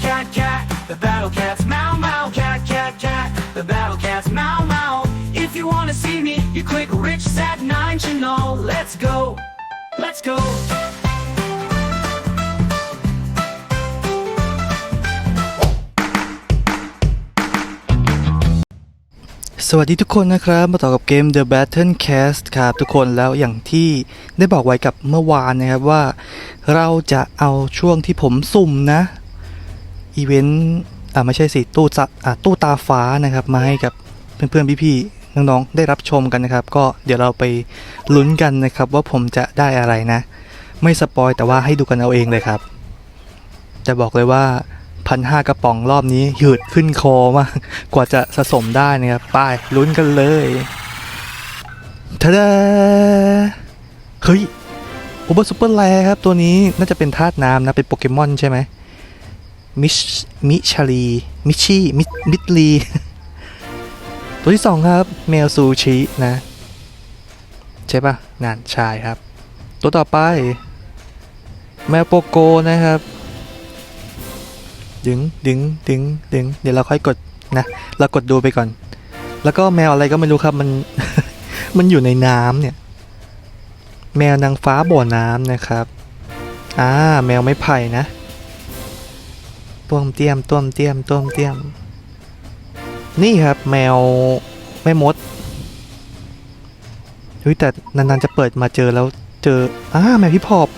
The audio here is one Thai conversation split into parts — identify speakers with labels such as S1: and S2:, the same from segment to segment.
S1: cat, cat, cat. The battle cat's meow, meow, cat, cat, cat. The battle cat's meow, meow. If you wanna see me, you click Rich Sat 9 channel. Let's go. Let's go.
S2: สวัสดีทุกคนนะครับ มาต่อกับเกม The Battle Cast ครับทุกคนแล้วอย่างที่ได้บอกไว้กับเมื่อวานนะครับว่า เราจะเอาช่วงที่ผมสุ่มนะ อีเวนต์อ่าไม่ใช่สิตู้จะอ่าตู้ตาฟ้านะครับมาให้กับเพื่อนๆพี่ๆน้องๆได้รับชมกันนะครับ ก็เดี๋ยวเราไปลุ้นกันนะครับ ว่าผมจะได้อะไรนะ ไม่สปอยแต่ว่าให้ดูกันเอาเองเลยครับแต่บอกเลยว่าพันห้ากระป๋องรอบนี้หืดขึ้นคอมาก กว่าจะสะสมได้นะครับไป้ายลุ้นกันเลยทะดาเฮ้ยอุปซุปเปอร์แรครับตัวนี้น่าจะเป็นธาตุน้ำนะเป็นโปเกมอนใช่ไหม มิชมิชารีมิชิมิมิดลีตัวที่สองครับแมวซูชินะ ใช่ปะนั่นใช่ครับ ตัวต่อไป แมวโปโกนะครับ ดึงดึงดึงดึงเดี๋ยวเราค่อยกดนะเรากดดูไปก่อน แล้วก็แมวอะไรก็ไม่รู้ครับมัน มันอยู่ในน้ำเนี่ย แมวนางฟ้าบ่อน้ำนะครับ อ่า แมวไม้ไผ่นะ ต้วมเตี้ยมต้วมเตี้ยมต้วมเตี้ยม นี่ครับแมวแม่มดเฮ้ยแต่นานๆจะเปิดมาเจอแล้วเจออ่าแมวพี่พอบ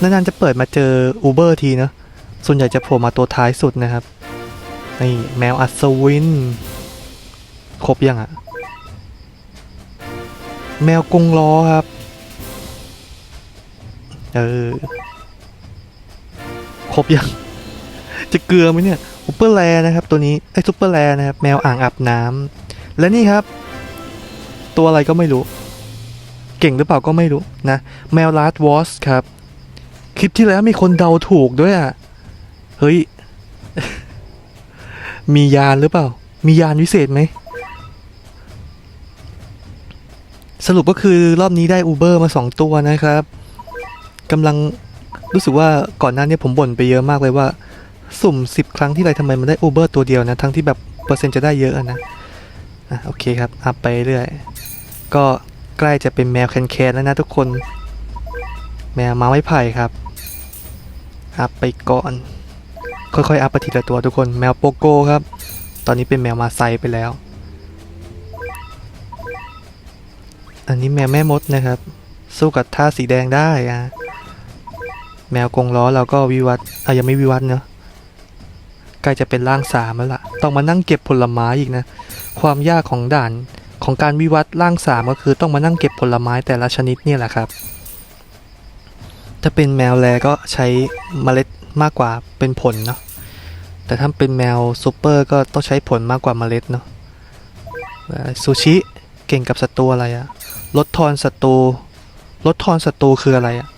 S2: นานๆจะเปิดมาเจออูเบอร์ทีเนะส่วนใหญ่จะโผล่มาตัวท้ายสุดนะครับนี่แมวอัศวิน ครบยังอะแมวกงล้อครับ เออ ครบยัง จะเกลือไหมเนี่ยซุปเปอร์แลนะครับตัวนี้ไอ้ซุปเปอร์แลนะครับแมวอ่างอาบน้ำและนี่ครับ ตัวอะไรก็ไม่รู้ เก่งหรือเปล่าก็ไม่รู้นะ แมวลาร์ดวอสครับ คลิปที่แล้วมีคนเดาถูกด้วยอะ เฮ้ย มียานหรือเปล่า มียานวิเศษไหม สรุปก็คือรอบนี้ได้อูเบอร์มาสองตัวนะครับกำลังรู้สึกว่าก่อนหน้านี้ผมบ่นไปเยอะมากเลยว่า สุ่มสิบครั้งที่ไรทำไมมันได้อูเบอร์ตัวเดียวนะ ทั้งที่แบบเปอร์เซ็นต์จะได้เยอะนะอะโอเคครับ อัพไปเรื่อย ก็ใกล้จะเป็นแมวแคนๆแล้วนะทุกคน แมวมาไม้ไผ่ครับ อัพไปก่อน ค่อยๆ อัพไปทีละตัวทุกคน แมวโปโก้ครับ ตอนนี้เป็นแมวมาไซไปแล้ว อันนี้แมวแม่มดนะครับ สู้กับท่าสีแดงได้อะแมวกงล้อเราก็วิวัฒน์อะยังไม่วิวัฒน์เนาะ ล้จะเป็นร่างสามแล้วล่ะ ต้องมานั่งเก็บผลไม้อีกนะ ความยากของด่านของการวิวัฒน์ร่างสามก็คือต้องมานั่งเก็บผลไม้แต่ละชนิดเนี่ยแหละครับ ถ้าเป็นแมวแลก็ใช้เมล็ดมากกว่าเป็นผลเนาะ แต่ถ้าเป็นแมวซูเปอร์ก็ต้องใช้ผลมากกว่าเมล็ดเนาะ ซูชิเก่งกับศัตรูอะไรอะลดทอนศัตรูลดทอนศัตรูคืออะไรอะ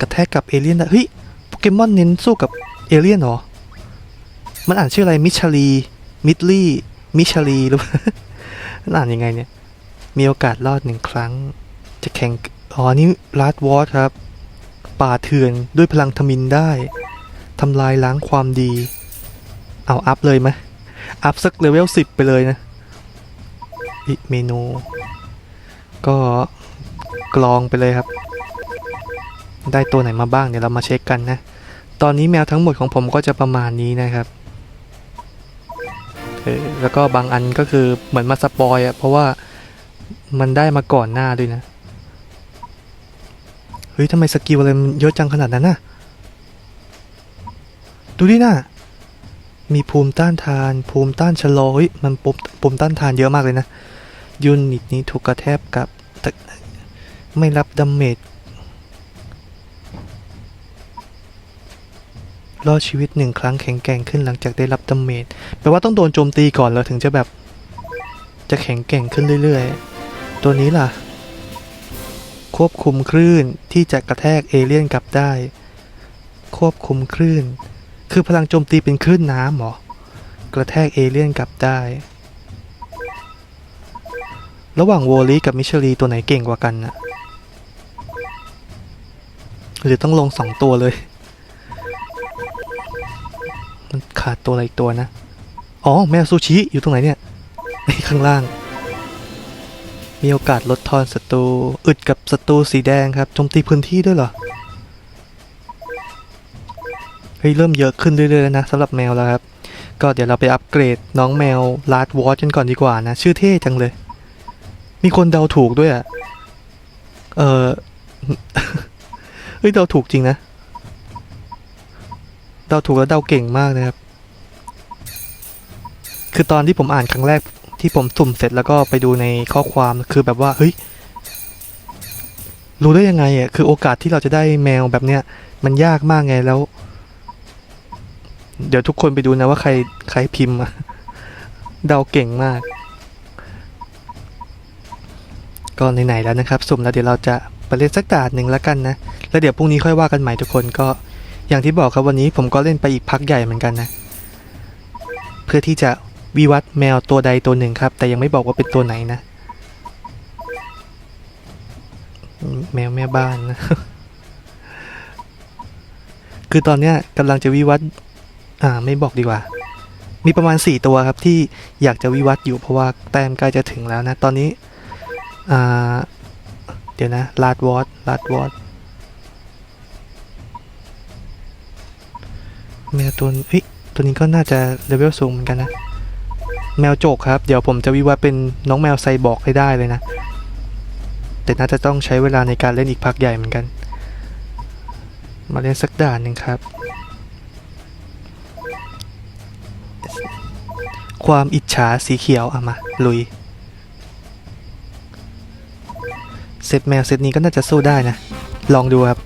S2: กระแทกกับเอเลี่ยนได้เฮ้ยโปเกมอนเน้นสู้กับเอเลี่ยนเหรอ มันอ่านชื่ออะไรมิชลี มิดลี่ มิชลีหรือว่ามันอ่านยังไงเนี่ย มีโอกาสรอดหนึ่งครั้ง จะแข่ง อ๋อ นี่ลาดวอตครับ ป่าเถื่อนด้วยพลังทมินได้ ทำลายล้างความดี เอาอัพเลยไหมอัพสักเลเวลสิบไปเลยนะอิเมนู ก็กรองไปเลยครับ ได้ตัวไหนมาบ้างเดี๋ยวเรามาเช็คกันนะ ตอนนี้แมวทั้งหมดของผมก็จะประมาณนี้นะครับ เออแล้วก็บางอันก็คือเหมือนมาสปอยอะเพราะว่ามันได้มาก่อนหน้าด้วยนะ เฮ้ยทำไมสกิลอะไรมันเยอะจังขนาดนั้นน่ะ ดูดิน่ะ มีภูมิต้านทาน ภูมิต้านชะลอเฮ้ยมันปุ่มภูมิต้านทานเยอะมากเลยนะ ยูนิตนี้ถูกกระแทบกับตะไม่รับดาเมจ รอดชีวิตหนึ่งครั้งแข็งแกร่งขึ้นหลังจากได้รับดาเมจแปลว่าต้องโดนโจมตีก่อนแล้วถึงจะแบบ จะแข็งแกร่งขึ้นเรื่อยๆ ตัวนี้ล่ะ ควบคุมคลื่นที่จะกระแทกเอเลี่ยนกลับได้ ควบคุมคลื่น คือพลังโจมตีเป็นคลื่นน้ำหรอกระแทกเอเลี่ยนกลับได้ ระหว่างโวลีกับมิชลีตัวไหนเก่งกว่ากันนะหรือต้องลงสองตัวเลย ขาดตัวอะไรอีกตัวนะ อ๋อ แมวซูชิอยู่ตรงไหนเนี่ยในข้างล่าง มีโอกาสลดทอนศัตรูอึดกับศัตรูสีแดงครับโจมตีพื้นที่ด้วยเหรอ เฮ้ย เริ่มเยอะขึ้นเรื่อยๆแล้วนะสำหรับแมวแล้วครับ ก็เดี๋ยวเราไปอัปเกรดน้องแมวลาดวอชกันก่อนดีกว่านะ ชื่อเท่จังเลย มีคนเดาถูกด้วยอะ่ะ เออเฮ้ยเดาถูกจริงนะเดาถูกแล้วเดาเก่งมากนะครับ คือตอนที่ผมอ่านครั้งแรกที่ผมสุ่มเสร็จแล้วก็ไปดูในข้อความคือแบบว่าเฮ้ยรู้ได้ยังไงอะคือโอกาสที่เราจะได้แมวแบบเนี้ยมันยากมากไงแล้ว เดี๋ยวทุกคนไปดูนะว่าใครใครพิมพ์เดาเก่งมาก ก็ไหนๆแล้วนะครับ สุ่มแล้วเดี๋ยวเราจะไปเล่นสักดานหนึ่งแล้วกันนะแล้วเดี๋ยวพรุ่งนี้ค่อยว่ากันใหม่ทุกคนก็อย่างที่บอกครับวันนี้ผมก็เล่นไปอีกพักใหญ่เหมือนกันนะ เพื่อที่จะ วิวัฒน์แมวตัวใดตัวหนึ่งครับ แต่ยังไม่บอกว่าเป็นตัวไหนนะ แมวแม่บ้านนะ คือตอนเนี้ยกำลังจะวิวัฒน์อ่าไม่บอกดีกว่า มีประมาณ 4 ตัวครับที่อยากจะวิวัฒน์อยู่เพราะว่าแต้มใกล้จะถึงแล้วนะ ตอนนี้อ่าเดี๋ยวนะลาดวอตลาดวอตแมวตัวเฮ้ยตัวนี้ก็น่าจะเลเวลสูงเหมือนกันนะ แมวโจกครับ เดี๋ยวผมจะวิวัฒน์เป็นน้องแมวไซบอร์กให้ได้เลยนะ แต่น่าจะต้องใช้เวลาในการเล่นอีกพักใหญ่เหมือนกัน มาเล่นสักด่านหนึ่งครับ ความอิจฉาสีเขียวเอามา ลุย เซตแมวเซตนี้ก็น่าจะสู้ได้นะ ลองดูครับ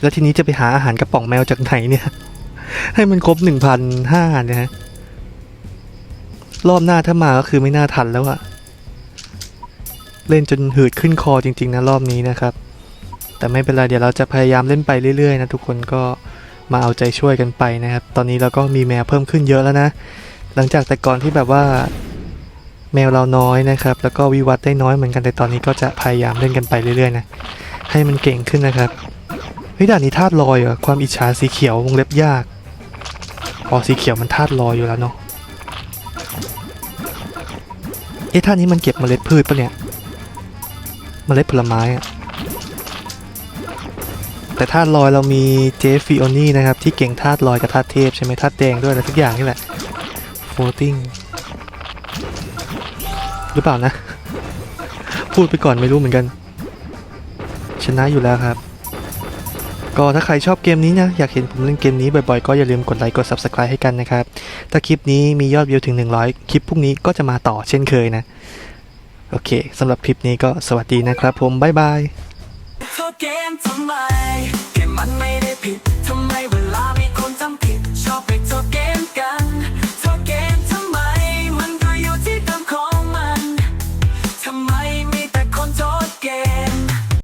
S2: แล้วทีนี้จะไปหาอาหารกระป๋องแมวจากไหนเนี่ย ให้มันครบหนึ่งพันห้าเนี่ยฮะ รอบหน้าถ้ามาก็คือไม่น่าทันแล้วอะเล่นจนหืดขึ้นคอจริง ๆ นะ รอบนี้นะครับ แต่ไม่เป็นไร เดี๋ยวเราจะพยายามเล่นไปเรื่อย ๆ นะ ทุกคนก็มาเอาใจช่วยกันไปนะครับ ตอนนี้เราก็มีแมวเพิ่มขึ้นเยอะแล้วนะ หลังจากแต่ก่อนที่แบบว่าแมวเราน้อยนะครับ แล้วก็วิวัฒน์ได้น้อยเหมือนกันแต่ตอนนี้ก็จะพยายามเล่นกันไปเรื่อยๆนะให้มันเก่งขึ้นนะครับเฮ้ยด่านนี้ธาตุลอยเหรอความอิจฉาสีเขียววงเล็บยาก อ๋อสีเขียวมันธาตุลอยอยู่แล้วเนาะ เอ๊ะท่านี้มันเก็บเมล็ดพืชปะเนี่ย เมล็ดผลไม้อะแต่ธาตุลอยเรามีเจฟฟิโอนี่นะครับที่เก่งธาตุลอยกับธาตุเทพใช่ไหมธาตุแดงด้วยอะไรทุกอย่างนี่แหละโฟติ้งหรือเปล่านะ พูดไปก่อนไม่รู้เหมือนกัน ชนะอยู่แล้วครับ ก็ถ้าใครชอบเกมนี้นะอยากเห็นผมเล่นเกมนี้บ่อยๆ ก็อย่าลืมกดไลค์กด Subscribe ให้กันนะครับ ถ้าคลิปนี้มียอดวิวถึง 100 คลิปพรุ่งนี้ก็จะมาต่อเช่นเคยนะ โอเคสำหรับคลิปนี้ก็สวัสดีนะครับผม บ๊ายบาย
S1: โทษเกมทำไมเกมมันไม่ได้ผิดทำไมเวลามีคนจำผิดชอบไปโทษเกมกัน